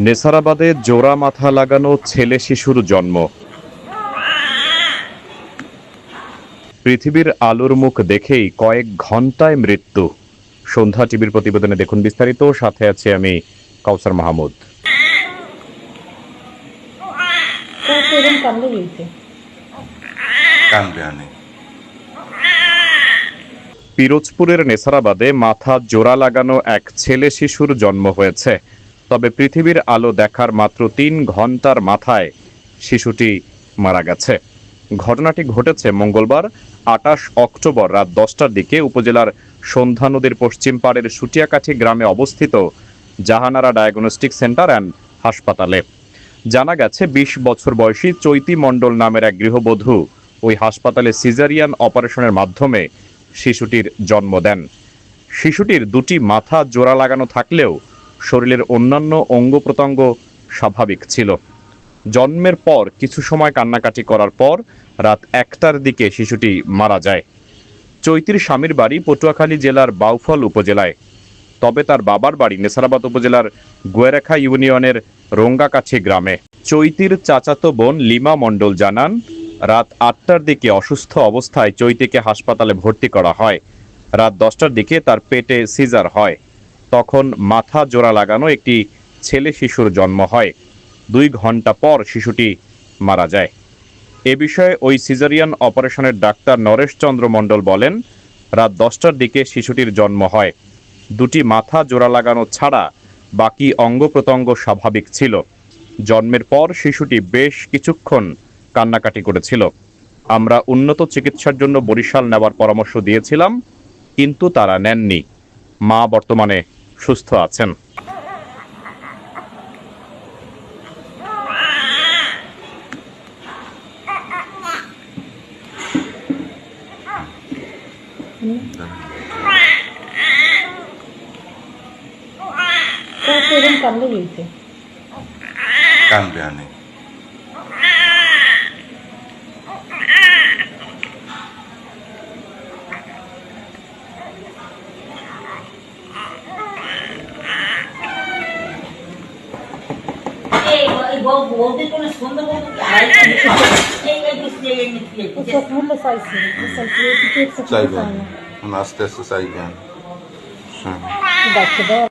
নেসারাবাদে জোড়া মাথা লাগানো ছেলে শিশুর জন্ম। পৃথিবীর আলোর মুখ দেখেই কয়েক ঘন্টায় মৃত্যু। সন্ধ্যা টিভির প্রতিবেদনে দেখুন বিস্তারিত সাথে আছে আমি কাউসার মাহমুদ। পিরোজপুরের নেসারাবাদে মাথা জোড়া লাগানো এক ছেলে শিশুর জন্ম হয়েছে। তবে পৃথিবীর আলো দেখার মাত্র তিন ঘণ্টার মাথায় শিশুটি মারা গেছে। ঘটনাটি ঘটেছে মঙ্গলবার, আটাশ অক্টোবর রাত দশটার দিকে উপজেলার সন্ধ্যা নদীর পশ্চিম পাড়ের সুটিয়াকাঠি গ্রামে অবস্থিত জাহানারা ডায়াগনস্টিক সেন্টার অ্যান্ড হাসপাতালে। জানা গেছে, বিশ বছর বয়সী চৈতি মণ্ডল নামের এক গৃহবধূ ওই হাসপাতালে সিজারিয়ান অপারেশনের মাধ্যমে শিশুটির জন্ম দেন। শিশুটির দুটি মাথা জোড়া লাগানো থাকলেও শরীরের অন্যান্য অঙ্গ প্রত্যঙ্গ স্বাভাবিক ছিল। জন্মের পর কিছু সময় কান্নাকাটি করার পর রাত একটার দিকে শিশুটি মারা যায়। চৈতির স্বামীর বাড়ি পটুয়াখালী জেলার বাউফল উপজেলায়। তবে তার বাবার বাড়ি নেসারাবাদ উপজেলার গোয়েরেখা ইউনিয়নের রঙ্গাকাছি গ্রামে। চৈতির চাচাতো বোন লিমা মণ্ডল জানান, রাত আটটার দিকে অসুস্থ অবস্থায় চৈতিকে হাসপাতালে ভর্তি করা হয়। রাত দশটার দিকে তার পেটে সিজার হয়। তখন মাথা জোড়া লাগানো একটি ছেলে শিশুর জন্ম হয়। দুই ঘণ্টা পর শিশুটি মারা যায়। এ বিষয়ে ওই সিজারিয়ান অপারেশনের ডাক্তার নরেশ চন্দ্র মণ্ডল বলেন, রাত দশটার দিকে শিশুটির জন্ম হয়। দুটি মাথা জোড়া লাগানো ছাড়া বাকি অঙ্গ প্রত্যঙ্গ স্বাভাবিক ছিল। জন্মের পর শিশুটি বেশ কিছুক্ষণ কান্নাকাটি করেছিল। আমরা উন্নত চিকিৎসার জন্য বরিশাল নেওয়ার পরামর্শ দিয়েছিলাম, কিন্তু তারা নেননি। মা বর্তমানে সুস্থ আছেন। কান্দে এরকম কান্দ আনে। একটু চাইবে চাই না এখন আস্তে আস্তে চাইবে আনে হ্যাঁ দেওয়া